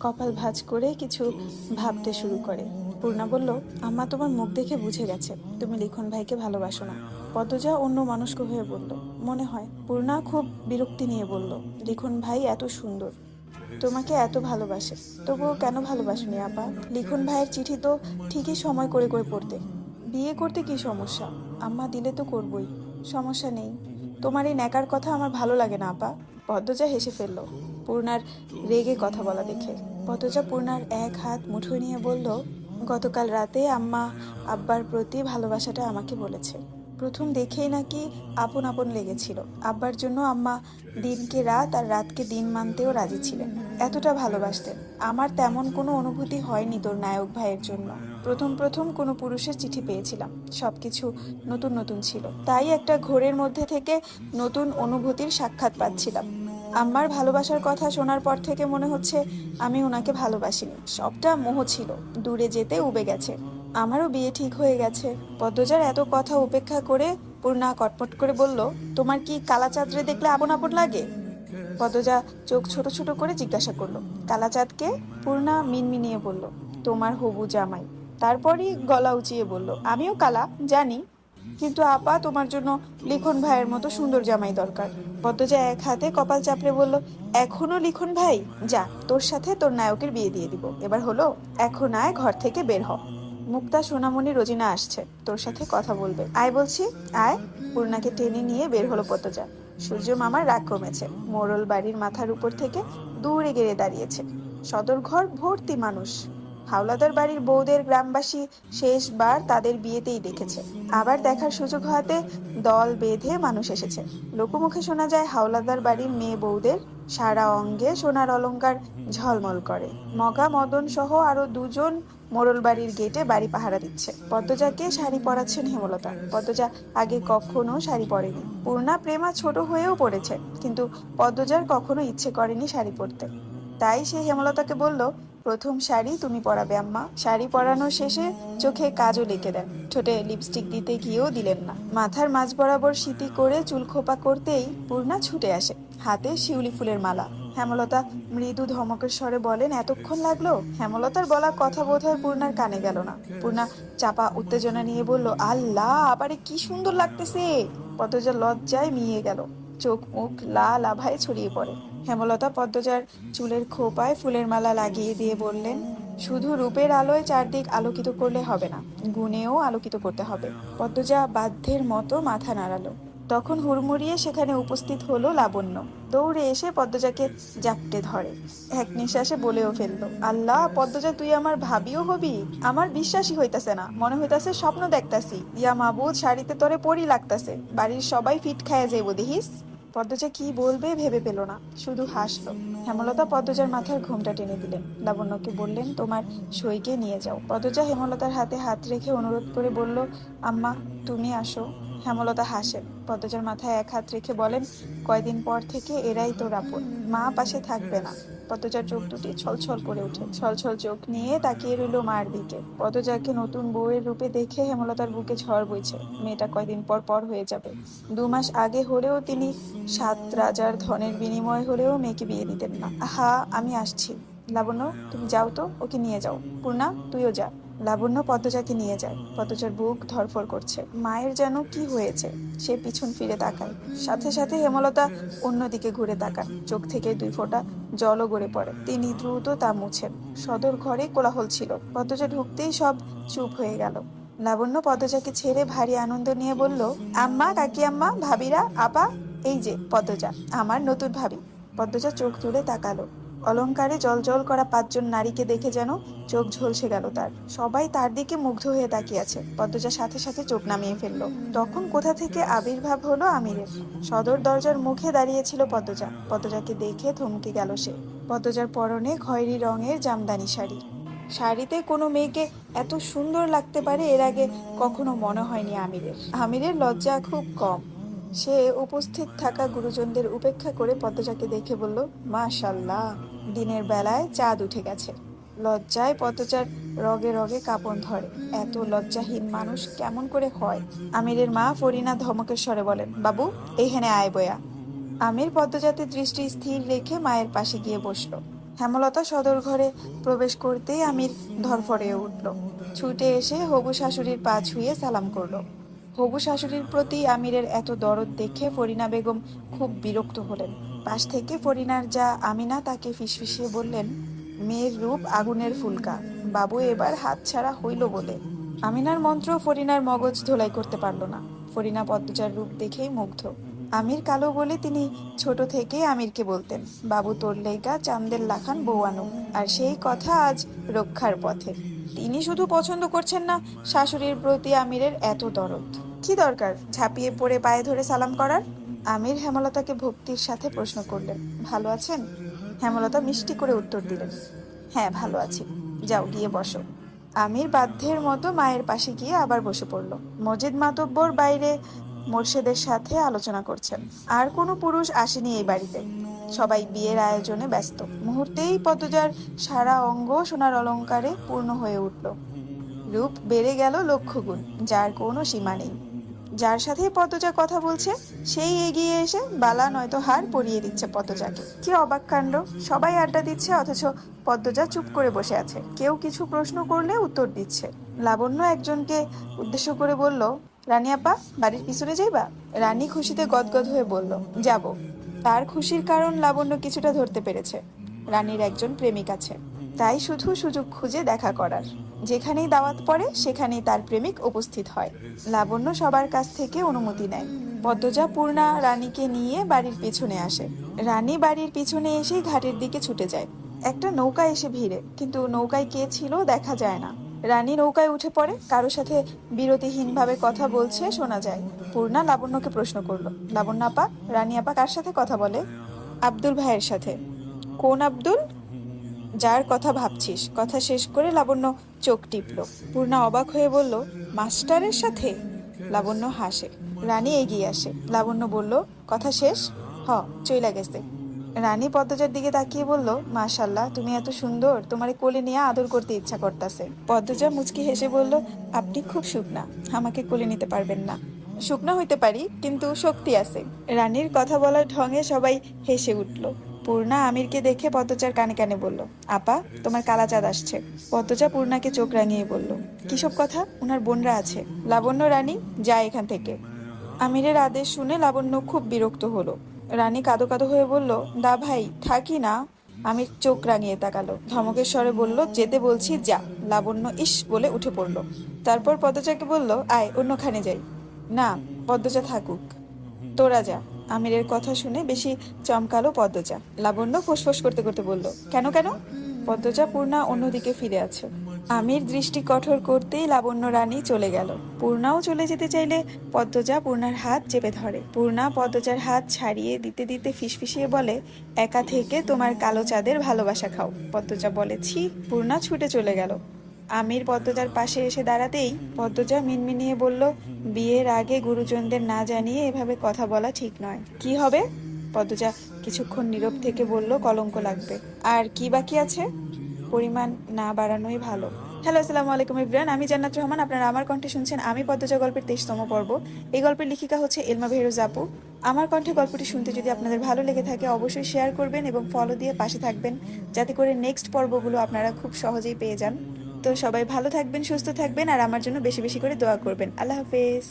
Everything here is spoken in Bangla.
কপাল ভাঁজ করে কিছু ভাবতে শুরু করে। পূর্ণা বলল, আম্মা তোমার মুখ দেখে বুঝে গেছে। তুমি লিখন ভাইকে ভালোবাসো না। পদ্মজা অন্য মানুষক হয়ে বলল, মনে হয়। পূর্ণা খুব বিরক্তি নিয়ে বলল, লিখন ভাই এত সুন্দর। তোমাকে এত ভালোবাসে। তবুও কেন ভালোবাসনি আপা? লিখন ভাইয়ের চিঠি তো ঠিকই সময় করে করে পড়তে। বিয়ে করতে কি সমস্যা? আম্মা দিলে তো করবই। সমস্যা নেই। তোমার এই ন্যাকার কথা আমার ভালো লাগে না আপা। পদ্মজা হেসে ফেলল পূর্ণার রেগে কথা বলা দেখে। পদ্মজা পূর্ণার এক হাত মুঠোয় নিয়ে বলল, গতকাল রাতে আম্মা আব্বার প্রতি ভালোবাসাটা আমাকে বলেছে। প্রথম দেখেই নাকি আপন আপন লেগেছিল। আব্বার জন্য আম্মা দিনকে রাত আর রাতকে দিন মানতেও রাজি ছিলেন। এতটা ভালোবাসতেন। আমার তেমন কোনো অনুভূতি হয়নি তোর নায়ক ভাইয়ের জন্য। প্রথম প্রথম কোনো পুরুষের চিঠি পেয়েছিলাম। সব কিছু নতুন নতুন ছিল। তাই একটা ঘোরের মধ্যে থেকে নতুন অনুভূতির সাক্ষাৎ পাচ্ছিলাম। আমার ভালোবাসার কথা শোনার পর থেকে মনে হচ্ছে আমি ওনাকে ভালোবাসিনি। সবটা মোহ ছিল। দূরে যেতে উবে গেছে। আমারও বিয়ে ঠিক হয়ে গেছে। পদ্মজার এত কথা উপেক্ষা করে পূর্ণা কটপট করে বলল, তোমার কি কালা চাঁদরে দেখলে আপন আপন লাগে? পদ্মজা চোখ ছোট ছোট করে জিজ্ঞাসা করল, কালাচাঁদকে? পূর্ণা মিনমিনিয়ে বলল, তোমার হবু জামাই। তারপরই গলা উঁচিয়ে বলল, আমিও কালা, জানি। কিন্তু আপা, তোমার জন্য লিখন ভাইয়ের মতো সুন্দর জামাই দরকার। পদ্মজা এক হাতে কপাল চাপড়ে বলল, এখনও লিখন ভাই? যা, তোর সাথে তোর নায়কের বিয়ে দিয়ে দিব। এবার হলো, এখন আয়, ঘর থেকে বের হ। মুক্তা, সোনামণি, রোজিনা আসছে। তোর সাথে কথা বলবে। আয় বলছি, আয়। পূর্ণাকে টেনে নিয়ে বের হলো পদ্মজা। সূর্য মামার রাগ কমেছে। মোড়ল বাড়ির মাথার উপর থেকে দূরে গেড়ে দাঁড়িয়েছে। সদর ঘর ভর্তি মানুষ। হাওলাদার বাড়ির বউদের গ্রামবাসী শেষবার তাদের বিয়েতেই দেখেছে আবার দেখার সুযোগ হওয়াতে দল বেঁধে মানুষ এসেছে। লোকমুখে শোনা যায় হাওলাদার বাড়ির মেয়ে বউদের সারা অঙ্গে সোনার অলংকার ঝলমল করে। মগা, মদন সহ আরও দুজন মোড়ল বাড়ির গেটে বাড়ি পাহারা দিচ্ছে। পদ্মজাকে শাড়ি পরাচ্ছেন হেমলতা। পদ্মজা আগে কখনো শাড়ি পরেনি। পূর্ণা, প্রেমা ছোট হয়েও পড়েছে, কিন্তু পদ্মজার কখনো ইচ্ছে করেনি শাড়ি পরতে। তাই সে হেমলতাকে বলল প্রথম শাড়ি তুমি পরাবে, আম্মা। শাড়ি পরানো শেষে চোখে কাজও লিখে দেন। ঠোঁটে লিপস্টিক দিতে গিয়েও দিলেন না। মাথার মাঝ বরাবর সিটি করে চুল খোপা করতেই পূর্ণা ছুটে আসে। হাতে শিউলি ফুলের মালা। হেমলতা মৃদু ধমকের স্বরে বলেন, এতক্ষণ লাগল? হেমলতার বলা কথা বোধ হয় পূর্ণার কানে গেল না। পূর্ণা চাপা উত্তেজনা নিয়ে বলল, আল্লাহ, আবারে কি সুন্দর লাগতেছে! পদ্মজা লজ্জায় মিয়ে গেল। চোখ মুখ লাল আভায় ছড়িয়ে পড়ে। হেমলতা পদ্মজার চুলের খোপায় ফুলের মালা লাগিয়ে দিয়ে বললেন, শুধু রূপের আলোয় চারদিক আলোকিত করলে হবে না, গুণেও আলোকিত করতে হবে। পদ্মজা বাধ্যের মতো মাথা নাড়ালো। তখন হুড়মুড়িয়ে সেখানে উপস্থিত হলো লাবণ্য। দৌড়ে এসে পদ্মজাকে জাপটে ধরে। এক নিঃশ্বাসে বলেও ফেলল, আল্লাহ, পদ্মজা, তুই আমার ভাবিও হবি? আমার বিশ্বাসই হইতাছে না। মনে হইতাছে স্বপ্ন দেখতাছি। ইয়া মাবুদ, শাড়িতে তোরে পরি লাগতাছে। বাড়ির সবাই ফিট খায়া যাইব দেখিস? পদ্মজা কি বলবে ভেবে পেল না। শুধু হাসলো। হেমলতা পদ্মজার মাথার ঘুমটা টেনে দিলেন। লাবণ্যকে বললেন, তোমার সইকে নিয়ে যাও। পদ্মজা হেমলতার হাতে হাত রেখে অনুরোধ করে বলল, আম্মা, তুমি আসো। হেমলতা হাসেন। পদ্মজার মাথায় এক হাত রেখে বলেন, কয়দিন পর থেকে এরাই তোর আপন। মা পাশে থাকবে না। পদ্মজার চোখ দুটি ছলছল করে ওঠে। ছলছল চোখ নিয়ে তাকিয়ে রইল মার দিকে। পদ্মজাকে নতুন বউয়ের রূপে দেখে হেমলতার বুকে ঝড় বইছে। মেয়েটা কয়দিন পর পর হয়ে যাবে। দু মাস আগে হলেও তিনি সাত রাজার ধনের বিনিময় হলেও মেয়েকে বিয়ে দিতেন না। হা আমি আসছি। লাবণ্য, তুমি যাও তো, ওকে নিয়ে যাও। পূর্ণা, তুইও যা। লাবণ্য পদ্মজাকে নিয়ে যায়। পদ্মজার বুক ধরফর করছে। মায়ের যেন কি হয়েছে, সে পিছন ফিরে তাকায়। সাথে সাথে হেমলতা অন্যদিকে ঘুরে তাকান চোখ থেকে দুই ফোঁটা জলও গড়ে পড়ে। তিনি দ্রুত তা মুছেন সদর ঘরে কোলাহল ছিল। পদ্মজা ঢুকতেই সব চুপ হয়ে গেল। লাবণ্য পদ্মজাকে ছেড়ে ভারী আনন্দ নিয়ে বলল, আম্মা, কাকি আম্মা, ভাবিরা, আপা, এই যে পদ্মজা, আমার নতুন ভাবি। পদ্মজা চোখ তুলে তাকালো। অলংকারে জলজল করা পাঁচজন নারীকে দেখে যেন চোখ ঝলসে গেল তার। সবাই তার দিকে মুগ্ধ হয়ে তাকিয়ে আছে পদ্মজা সাথে সাথে চোখ নামিয়ে ফেলল। তখন কোথা থেকে আবির্ভাব হলো আমিরের? সদর দরজার মুখে দাঁড়িয়েছিল পদ্মজা। পদ্মজাকে দেখে থমকে গেল সে। পদ্মজার পরনে খয়েরি রঙের জামদানি শাড়ি। শাড়িতে কোনো মেয়েকে এত সুন্দর লাগতে পারে, এর আগে কখনো মনে হয়নি আমিরের। আমিরের লজ্জা খুব কম। সে উপস্থিত থাকা গুরুজনদের উপেক্ষা করে পদ্মজাকে দেখে বলল, মাশাল্লাহ, দিনের বেলায় চাঁদ উঠে গেছে। লজ্জায় পদ্মজার রগে রগে কাঁপন ধরে। এত লজ্জাহীন মানুষ কেমন করে হয়? আমিরের মা ফরিনা ধমকের স্বরে বলেন, বাবু এইখানে আয় বয়া। আমির পদ্মজাতে দৃষ্টি স্থির রেখে মায়ের পাশে গিয়ে বসল। হেমলতা সদর ঘরে প্রবেশ করতেই আমির ধরফরে উঠল। ছুটে এসে হবু শাশুড়ির পা ছুঁয়ে সালাম করল। হবু শাশুড়ির প্রতি আমিরের এত দরদ দেখে ফরিনা বেগম খুব বিরক্ত হলেন। পাশ থেকে ফরিনার যা আমিনা তাকে ফিসফিসিয়ে বললেন, মেয়ের রূপ আগুনের ফুলকা। বাবু এবার হাতছাড়া হইল বলে। আমিনার মন্ত্র ফরিনার মগজ ধোলাই করতে পারল না। ফরিনা পদ্মজার রূপ দেখেই মুগ্ধ। আমির কালো বলে তিনি ছোট থেকে আমিরকে বলতেন, বাবু তোর লেগা চান্দের লাখান বৌয়ানু আর সেই কথা আজ রক্ষার পথে। তিনি শুধু পছন্দ করছেন না, শাশুড়ির প্রতি আমিরের এত দরদ। কি দরকার? ঝাঁপিয়ে পড়ে পায়ে ধরে সালাম করার? আমির হেমলতাকে ভক্তির সাথে প্রশ্ন করলেন। ভালো আছেন? হেমলতা মিষ্টি করে উত্তর দিলেন। হ্যাঁ ভালো আছি। যাও, গিয়ে বসো। আমির বাধ্যের মতো মায়ের পাশে গিয়ে আবার বসে পড়ল। মজিদ মাতব্বর বাইরে মোর্শেদের সাথে আলোচনা করছেন। আর কোনো পুরুষ আসেনি এই বাড়িতে। সবাই বিয়ের আয়োজনে ব্যস্ত। মুহূর্তেই পদ্মজার সারা অঙ্গ সোনার অলংকারে পূর্ণ হয়ে উঠল। রূপ বেড়ে গেল লক্ষ গুণ যার কোনো সীমা নেই। যার সাথে পদ্মজা কথা বলছে, সেই এগিয়ে এসে বালা নয়তো হার পরিয়ে দিচ্ছে পদ্মজাকে। কি অবাক কাণ্ড? সবাই আড্ডা দিচ্ছে, অথচ পদ্মজা চুপ করে বসে আছে। কেউ কিছু প্রশ্ন করলে উত্তর দিচ্ছে। লাবণ্য একজনকে উদ্দেশ্য করে বলল, রানী আপা, বাড়ির পিছনে যাইবা? রানী খুশিতে গদগদ হয়ে বলল, যাব। তার খুশির কারণ লাবণ্য কিছুটা ধরতে পেরেছে। রানীর একজন প্রেমিক আছে। তাই শুধু সুযোগ খুঁজে দেখা করার। যেখানেই দাওয়াত পড়ে, সেখানেই তার প্রেমিক উপস্থিত হয়। লাবণ্য সবার কাছ থেকে অনুমতি নেয়। পদ্মজা পূর্ণা রানীকে নিয়ে বাড়ির পিছনে আসে। রানী বাড়ির পিছনে এসেই ঘাটের দিকে ছুটে যায়। একটা নৌকা এসে ভিড়ে, কিন্তু নৌকায় কে ছিল দেখা যায় না। রানী নৌকায় উঠে পড়ে কারও সাথে বিরতিহীনভাবে কথা বলছে শোনা যায়। পূর্ণা লাবণ্যকে প্রশ্ন করল, লাবণ্য আপা, রানী আপা কার সাথে কথা বলে? আব্দুল ভাইয়ের সাথে। কোন আব্দুল? যার কথা ভাবছিস? কথা শেষ করে লাবণ্য চোখ টিপল। পূর্ণা অবাক হয়ে বলল, মাস্টারের সাথে? লাবণ্য হাসে। রানী এগিয়ে আসে। লাবণ্য বলল, কথা শেষ? হ, চইলা গেছে। রানী পদ্মজার দিকে তাকিয়ে বলল, মাশাল্লাহ, তুমি এত সুন্দর। তোমার কোলে নিয়ে আদর করতে ইচ্ছা করতেছে। পদ্মজা মুচকি হেসে বলল, আপনি খুব শুকনা। আমাকে কোলে নিতে পারবেন না। শুকনা হইতে পারি, কিন্তু শক্তি আছে। রানীর কথা বলার ঢঙে সবাই হেসে উঠল। পূর্ণা আমিরকে দেখে পদ্মচার কানে কানে বলল, আপা, তোমার কালাচাঁদ আসছে। পদ্মচা পূর্ণাকে চোখ রাঙিয়ে বলল, কিসব কথা? উনার বোনরা আছে। লাবণ্য রানী যায় এখান থেকে। আমিরের আদেশ শুনে লাবণ্য খুব বিরক্ত হলো। রানী কাদো কাদো হয়ে বলল দা ভাই, থাকি না। আমির চোখ রাঙিয়ে তাকালো, ধমকের স্বরে বলল, যেতে বলছি, যা। লাবণ্য ইস বলে উঠে পড়ল। তারপর পদ্মচাকে বলল, আয়, অন্যখানে যাই। না পদ্মচা থাকুক। তোরা যা। আমিরের কথা শুনে বেশি চমকালো পদ্মজা। লাবণ্য ফোসফোস করতে করতে বলল, কেন কেন? পদ্মজা পূর্ণা অন্যদিকে ফিরে আছে। আমির দৃষ্টি কঠোর করতেই লাবণ্য রানী চলে গেল। পূর্ণাও চলে যেতে চাইলে পদ্মজা পূর্ণার হাত চেপে ধরে। পূর্ণা পদ্মজার হাত ছাড়িয়ে দিতে দিতে ফিসফিসিয়ে বলে, একা থেকে তোমার কালো চাঁদের ভালোবাসা খাও। পদ্মজা বলে, ছি। পূর্ণা ছুটে চলে গেল। আমির পদ্মজার পাশে এসে দাঁড়াতেই পদ্মজা মিনমিনিয়ে বলল, বিয়ের আগে গুরুজনদের না জানিয়ে এভাবে কথা বলা ঠিক নয়। কি হবে? পদ্মজা কিছুক্ষণ নীরব থেকে বলল, কলঙ্ক লাগবে। আর কি বাকি আছে? পরিমাণ না বাড়ানোই ভালো। হ্যালো, আসসালামু আলাইকুম ইব্রান আমি জান্নাত রহমান। আপনারা আমার কণ্ঠে শুনছেন আমি পদ্মজা গল্পের তেইশতম পর্ব। এই গল্পের লেখিকা হচ্ছে এলমা ভেরোজ আপু। আমার কণ্ঠে গল্পটি শুনতে যদি আপনাদের ভালো লেগে থাকে, অবশ্যই শেয়ার করবেন এবং ফলো দিয়ে পাশে থাকবেন। যাতে করে নেক্সট পর্বগুলো আপনারা খুব সহজেই পেয়ে যান। তো সবাই ভালো থাকবেন, সুস্থ থাকবেন, আর আমার জন্য বেশি বেশি করে দোয়া করবেন। আল্লাহ হাফেজ।